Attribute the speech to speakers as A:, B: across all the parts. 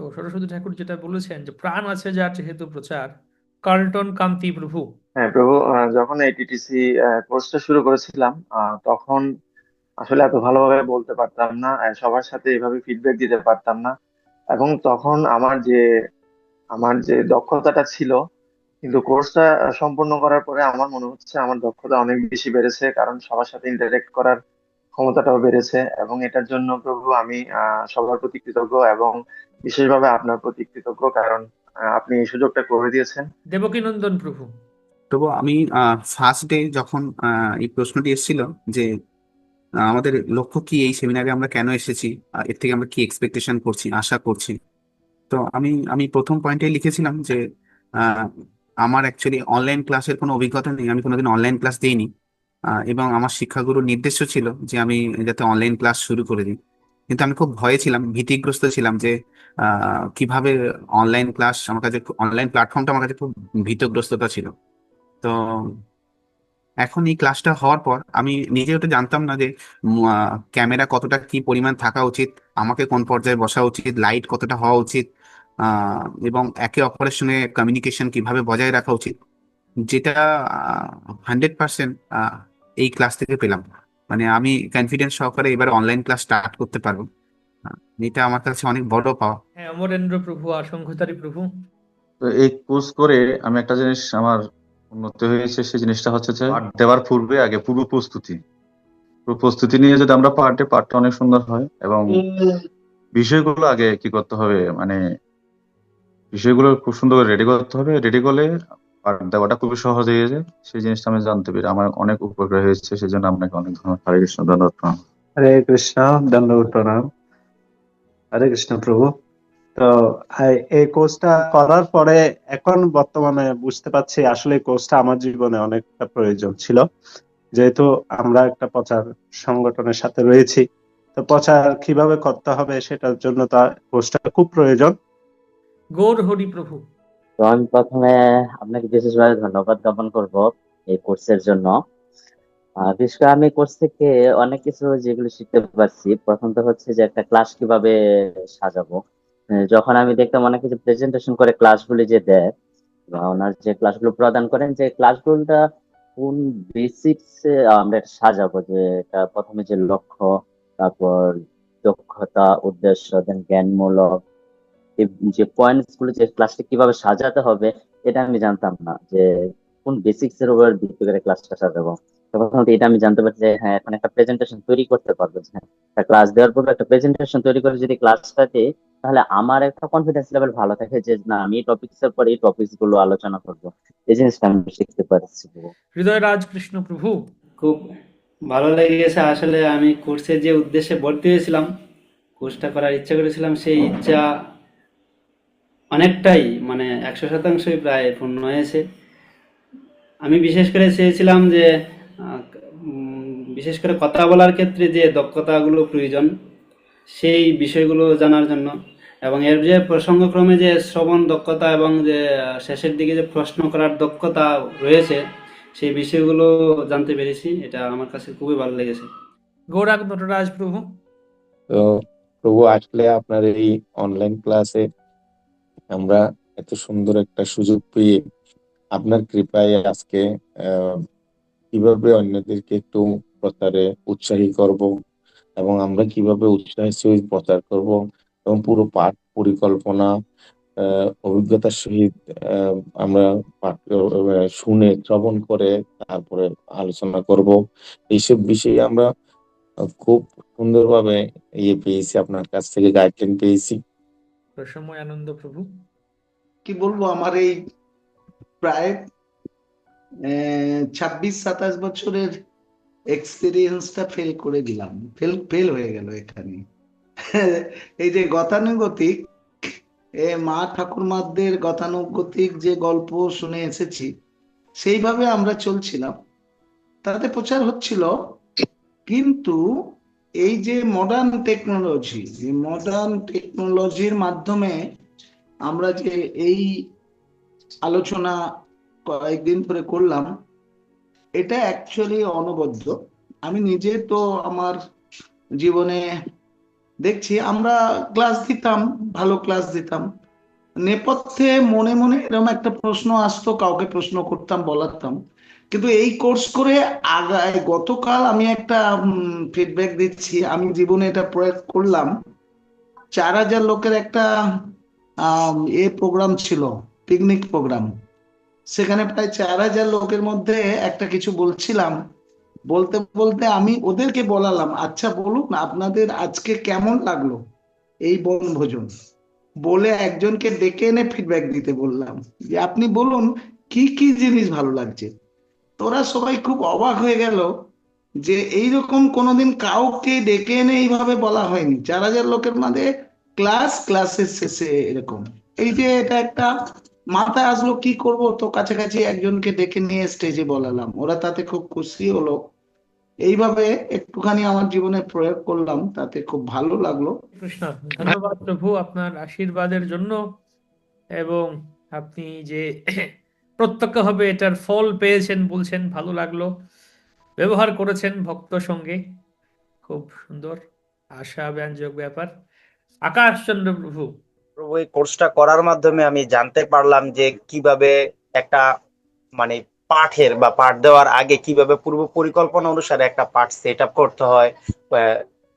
A: তো সরস্বতী ঠাকুর যেটা বলেছেন যে প্রাণ আছে যার যেহেতু প্রচার কার্লটন কান্তি প্রভু
B: হ্যাঁ প্রভু যখন এই টিটিসি কোর্সটা শুরু করেছিলাম তখন আসলে এত ভালোভাবে বলতে পারতাম না সবার সাথে এভাবে ফিডব্যাক দিতে পারতাম না এবং তখন আমার যে আমার যে দক্ষতাটা ছিল কিন্তু কোর্সটা সম্পূর্ণ করার পরে আমার মনে হচ্ছে আমার দক্ষতা অনেক বেশি বেড়েছে কারণ সবার সাথে ইন্টারেক্ট করার ক্ষমতাটাও বেড়েছে এবং এটার জন্য প্রভু আমি সবার প্রতি কৃতজ্ঞ এবং বিশেষভাবে আপনার প্রতি কৃতজ্ঞ কারণ আপনি এই সুযোগটা করে দিয়েছেন
A: দেবকী নন্দন প্রভু
C: তবু আমি ফার্স্ট ডে যখন এই প্রশ্নটি এসেছিল যে আমাদের লক্ষ্য কি এই সেমিনারে আমরা কেন এসেছি এর থেকে আমরা কি এক্সপেকটেশন করছি আশা করছি তো আমি আমি প্রথম পয়েন্টে লিখেছিলাম যে আমার অ্যাকচুয়ালি অনলাইন ক্লাসের কোনো অভিজ্ঞতা নেই আমি কোনোদিন অনলাইন ক্লাস দিইনি এবং আমার শিক্ষাগুরু নির্দেশও ছিল যে আমি যাতে অনলাইন ক্লাস শুরু করে দিই কিন্তু আমি খুব ভয়ে ছিলাম ভীতিগ্রস্ত ছিলাম যে কিভাবে অনলাইন ক্লাস আমার কাছে অনলাইন প্ল্যাটফর্মটা আমার কাছে খুব ভীতগ্রস্ততা ছিল তো এখন এই ক্লাসটা হওয়ার পর আমি নিজে ওটা জানতাম না যে ক্যামেরা কতটা কি পরিমাণ থাকা উচিত আমাকে কোন পর্যায়ে বসা উচিত লাইট কতটা হওয়া উচিত এবং একে অপরের সঙ্গে কমিউনিকেশন কিভাবে বজায় রাখা উচিত যেটা হান্ড্রেড পার্সেন্ট এই ক্লাস থেকে পেলাম মানে আমি কনফিডেন্স সহকারে এবার অনলাইন ক্লাস স্টার্ট করতে পারবো এটা আমার কাছে অনেক বড় পাওয়া
A: হ্যাঁ অমরেন্দ্র প্রভু অসংখ্যতারী প্রভু
D: তো এই কোর্স করে আমি একটা জিনিস আমার উন্নতি হয়েছে সেই জিনিসটা হচ্ছে যে দেওয়ার পূর্বে আগে পুরো প্রস্তুতি পুরো প্রস্তুতি নিয়ে যদি আমরা পার্টে পাঠটা অনেক সুন্দর হয় এবং বিষয়গুলো আগে কি করতে হবে মানে বিষয়গুলো খুব সুন্দর করে রেডি করতে হবে রেডি করলে দেওয়াটা খুবই সহজ হয়ে যায় সেই জিনিসটা আমি জানতে পারি আমার অনেক উপকার হয়েছে সেই জন্য আপনাকে অনেক ধন্যবাদ হরে কৃষ্ণ ধন্যবাদ প্রণাম হরে কৃষ্ণ ধন্যবাদ প্রণাম
E: হরে কৃষ্ণ প্রভু তো এই কোর্সটা করার পরে এখন বর্তমানে বুঝতে পারছি আসলে কোর্সটা আমার জীবনে অনেকটা প্রয়োজন ছিল যেহেতু আমরা একটা প্রচার সংগঠনের সাথে রয়েছি তো প্রচার কিভাবে করতে হবে সেটার জন্য তার কোর্সটা খুব প্রয়োজন
A: গৌর হরি প্রভু
F: তো আমি প্রথমে আপনাকে বিশেষভাবে ধন্যবাদ জ্ঞাপন করব এই কোর্সের জন্য বিশেষ করে আমি কোর্স থেকে অনেক কিছু যেগুলো শিখতে পারছি প্রথম তো হচ্ছে যে একটা ক্লাস কিভাবে সাজাবো যখন আমি দেখতাম অনেক কিছু প্রেজেন্টেশন করে ক্লাসগুলি যে দেয় ওনার যে ক্লাসগুলো প্রদান করেন যে ক্লাসগুলোটা কোন বেসিক্স আমরা সাজাবো যে এটা প্রথমে যে লক্ষ্য তারপর দক্ষতা উদ্দেশ্য দেন জ্ঞানমূলক যে পয়েন্টস গুলো যে ক্লাসটা কিভাবে সাজাতে হবে এটা আমি জানতাম না যে কোন বেসিক্স এর উপর ভিত্তি করে ক্লাসটা সাজাবো প্রথমত এটা আমি জানতে পারছি যে হ্যাঁ এখন একটা প্রেজেন্টেশন তৈরি করতে পারবো হ্যাঁ একটা ক্লাস দেওয়ার পর একটা প্রেজেন্টেশন তৈরি করে যদি ক্লাসটা দিই তাহলে আমার একটা কনফিডেন্স লেভেল ভালো থাকে যে না আমি এই টপিকস এর পর এই টপিকস গুলো আলোচনা করবো এই জিনিসটা আমি শিখতে পারছি
A: হৃদয় রাজকৃষ্ণ প্রভু
G: খুব ভালো লেগেছে আসলে আমি কোর্সের যে উদ্দেশ্যে ভর্তি হয়েছিলাম কোর্সটা করার ইচ্ছা করেছিলাম সেই ইচ্ছা অনেকটাই মানে একশো শতাংশই প্রায় পূর্ণ হয়েছে আমি বিশেষ করে চেয়েছিলাম যে বিশেষ করে কথা বলার ক্ষেত্রে যে দক্ষতাগুলো প্রয়োজন সেই বিষয়গুলো জানার জন্য এবং এর যে প্রসঙ্গক্রমে যে শ্রবণ দক্ষতা এবং যে শেষের দিকে যে প্রশ্ন করার দক্ষতা রয়েছে সেই বিষয়গুলো জানতে পেরেছি এটা আমার কাছে খুবই ভালো লেগেছে
A: গৌরাগ নটরাজ প্রভু
H: তো প্রভু আসলে আপনার এই অনলাইন ক্লাসে আমরা এত সুন্দর একটা সুযোগ পেয়ে আপনার কৃপায় আজকে কিভাবে অন্যদেরকে একটু প্রচারে উৎসাহী করব এবং আমরা কিভাবে উৎসাহের সহিত প্রচার করব এবং পুরো পাঠ পরিকল্পনা অভিজ্ঞতার সহিত আমরা পাঠ শুনে শ্রবণ করে তারপরে আলোচনা করব এইসব বিষয়ে আমরা খুব সুন্দরভাবে ইয়ে পেয়েছি আপনার কাছ থেকে গাইডলাইন পেয়েছি
A: প্রসময় আনন্দ প্রভু
I: কি বলবো আমার এই প্রায় ছাব্বিশ সাতাশ বছরের এক্সপিরিয়েন্সটা ফেল করে দিলাম ফেল ফেল হয়ে গেল এখানে এই যে গতানুগতিক এ মা ঠাকুরমাদের গতানুগতিক যে গল্প শুনে এসেছি সেইভাবে আমরা চলছিলাম তাতে প্রচার হচ্ছিল কিন্তু এই যে মডার্ন টেকনোলজি মডার্ন টেকনোলজির মাধ্যমে আমরা যে এই আলোচনা কয়েকদিন ধরে করলাম এটা অ্যাকচুয়ালি অনবদ্য আমি নিজে তো আমার জীবনে দেখছি আমরা ক্লাস দিতাম ভালো ক্লাস দিতাম নেপথ্যে মনে মনে এরকম একটা প্রশ্ন আসতো কাউকে প্রশ্ন করতাম বলাতাম কিন্তু এই কোর্স করে আগায় গতকাল আমি একটা ফিডব্যাক দিচ্ছি আমি জীবনে এটা প্রয়োগ করলাম চার হাজার লোকের একটা এ প্রোগ্রাম ছিল পিকনিক প্রোগ্রাম সেখানে প্রায় চার হাজার লোকের মধ্যে একটা কিছু বলছিলাম বলতে বলতে আমি ওদেরকে বলালাম আচ্ছা বলুন আপনাদের আজকে কেমন লাগলো এই বনভোজন বলে একজনকে ডেকে এনে ফিডব্যাক দিতে বললাম যে আপনি বলুন কি কি জিনিস ভালো লাগছে তোরা সবাই খুব অবাক হয়ে গেল যে এইরকম কোনোদিন কাউকে ডেকে এনে এইভাবে বলা হয়নি চার হাজার লোকের মাঝে ক্লাস ক্লাসের শেষে এরকম এই যে এটা একটা মাথায় আসলো কি করব তো কাছাকাছি একজনকে ডেকে নিয়ে স্টেজে বলালাম ওরা তাতে খুব খুশি হলো এইভাবে একটুখানি আমার জীবনে প্রয়োগ করলাম তাতে খুব ভালো লাগলো
A: ধন্যবাদ প্রভু আপনার আশীর্বাদের জন্য এবং আপনি যে প্রত্যক্ষভাবে এটার ফল পেয়েছেন বলছেন ভালো লাগলো ব্যবহার করেছেন ভক্ত সঙ্গে খুব সুন্দর আশা ব্যঞ্জক ব্যাপার আকাশচন্দ্র প্রভু
J: প্রভু এই কোর্সটা করার মাধ্যমে আমি জানতে পারলাম যে কিভাবে একটা মানে পাঠের বা পাঠ দেওয়ার আগে কিভাবে পূর্ব পরিকল্পনা অনুসারে একটা পাঠ সেট আপ করতে হয়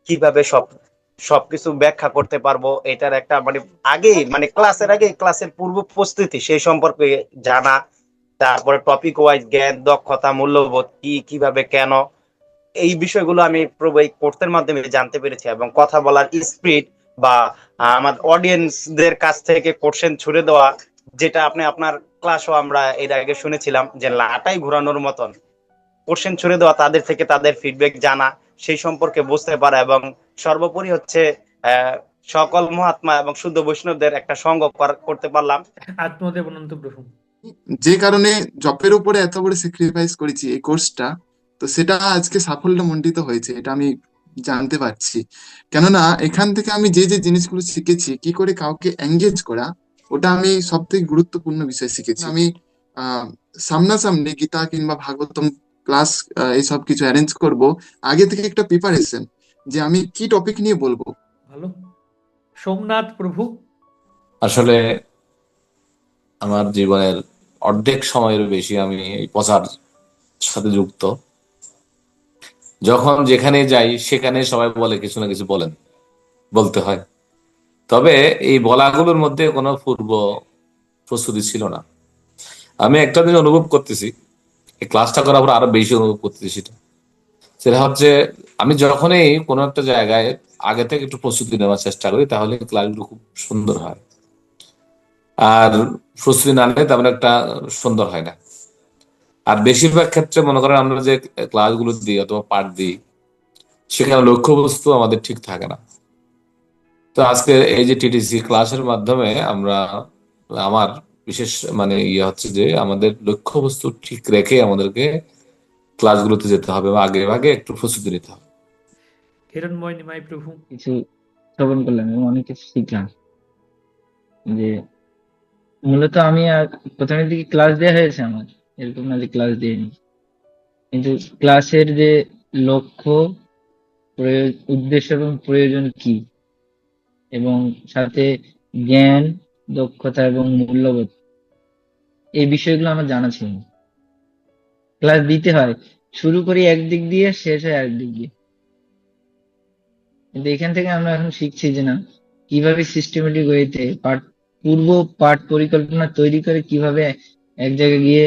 J: কিভাবে সব সবকিছু ব্যাখ্যা করতে পারবো এটার একটা মানে আগে মানে ক্লাসের আগে ক্লাসের পূর্ব প্রস্তুতি সেই সম্পর্কে জানা তারপরে টপিক ওয়াইজ জ্ঞান দক্ষতা মূল্যবোধ কি কিভাবে কেন এই বিষয়গুলো আমি এই কোর্সের মাধ্যমে জানতে পেরেছি এবং কথা বলার স্পিড বা আমার অডিয়েন্সদের কাছ থেকে কোশ্চেন ছুড়ে দেওয়া যেটা আপনি আপনার ক্লাসও আমরা এর আগে শুনেছিলাম যে লাটাই ঘোরানোর মতন কোশ্চেন ছুড়ে দেওয়া তাদের থেকে তাদের ফিডব্যাক জানা সেই সম্পর্কে বুঝতে পারা এবং সর্বোপরি হচ্ছে সকল মহাত্মা এবং শুদ্ধ বৈষ্ণবদের একটা সঙ্গ করতে পারলাম
A: আত্মদেব অনন্ত প্রভু
K: যে কারণে জপের উপরে এত বড় স্যাক্রিফাইস করেছি এই কোর্সটা তো সেটা আজকে সাফল্য মন্ডিত হয়েছে এটা আমি জানতে পারছি কেননা এখান থেকে আমি যে যে জিনিসগুলো শিখেছি কি করে কাউকে এঙ্গেজ করা ওটা আমি সব থেকে গুরুত্বপূর্ণ বিষয় শিখেছি আমি সামনাসামনি গীতা কিংবা ভাগবতম ক্লাস এইসব কিছু অ্যারেঞ্জ করব আগে থেকে একটা প্রিপারেশন যে আমি কি টপিক নিয়ে বলবো ভালো
A: সোমনাথ প্রভু
L: আসলে আমার জীবনের অর্ধেক সময়ের বেশি আমি এই প্রচার সাথে যুক্ত যখন যেখানে যাই সেখানে সবাই বলে কিছু না কিছু বলেন বলতে হয় তবে এই বলাগুলোর মধ্যে কোনো পূর্ব প্রস্তুতি ছিল না আমি একটা দিন অনুভব করতেছি এই ক্লাসটা করার পর আরো বেশি অনুভব করতেছি সেটা সেটা হচ্ছে আমি যখনই কোনো একটা জায়গায় আগে থেকে একটু প্রস্তুতি নেওয়ার চেষ্টা করি তাহলে ক্লাসগুলো খুব সুন্দর হয় আর প্রস্তুতি না নিলে তেমন একটা সুন্দর হয় না আর বেশিরভাগ ক্ষেত্রে মনে করেন আমরা যে ক্লাসগুলো দিই অথবা পাঠ দিই সেখানে লক্ষ্যবস্তু আমাদের ঠিক থাকে না তো আজকে এই যে টিটিসি ক্লাসের মাধ্যমে আমরা আমার বিশেষ মানে ইয়ে হচ্ছে যে আমাদের লক্ষ্যবস্তু ঠিক রেখে আমাদেরকে ক্লাসগুলোতে যেতে হবে বা আগে আগে একটু প্রস্তুতি নিতে হবে
A: ময়নি মাই প্রভু
F: কিছু শ্রবণ করলাম এবং অনেক কিছু শিখলাম যে মূলত আমি আর প্রথমের দিকে ক্লাস দেওয়া হয়েছে আমার এরকম না যে ক্লাস দেয়নি কিন্তু ক্লাসের যে লক্ষ্য উদ্দেশ্য এবং প্রয়োজন কি এবং সাথে জ্ঞান দক্ষতা এবং মূল্যবোধ এই বিষয়গুলো আমার জানা ছিল না ক্লাস দিতে হয় শুরু করি একদিক দিয়ে শেষ হয় একদিক দিয়ে কিন্তু এখান থেকে আমরা এখন শিখছি যে না কিভাবে সিস্টেমেটিক ওয়েতে পাঠ পূর্ব পাঠ পরিকল্পনা তৈরি করে কিভাবে এক জায়গায় গিয়ে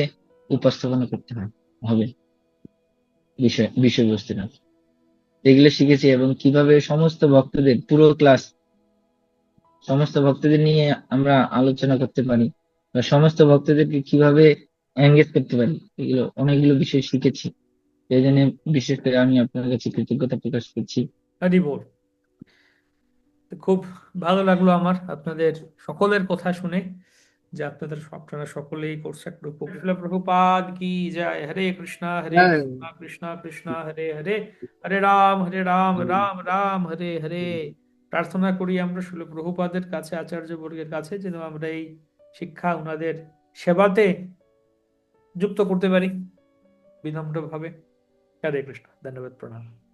F: উপস্থাপনা করতে হয় হবে বিষয় বিষয়বস্তুটা এগুলো শিখেছি এবং কিভাবে সমস্ত ভক্তদের পুরো ক্লাস সমস্ত ভক্তদের নিয়ে আমরা আলোচনা করতে পারি বা সমস্ত ভক্তদেরকে কিভাবে এনগেজ করতে পারি এগুলো অনেকগুলো বিষয় শিখেছি এই জন্য বিশেষ করে আমি আপনার কাছে কৃতজ্ঞতা প্রকাশ করছি
A: খুব ভালো লাগলো আমার আপনাদের সকলের কথা শুনে যে আপনাদের আপনারা সকলেই করছে প্রভুপাদ কি যায় হরে কৃষ্ণা হরে কৃষ্ণা হ্যাঁ। কৃষ্ণা কৃষ্ণা হরে হরে হরে রাম হরে রাম হ্যাঁ। রাম রাম হরে হরে প্রার্থনা করি আমরা শুধু প্রভুপাদের কাছে আচার্য বর্গের কাছে যেন আমরা এই শিক্ষা ওনাদের সেবাতে যুক্ত করতে পারি বিনম্রভাবে হরে কৃষ্ণ ধন্যবাদ প্রণাম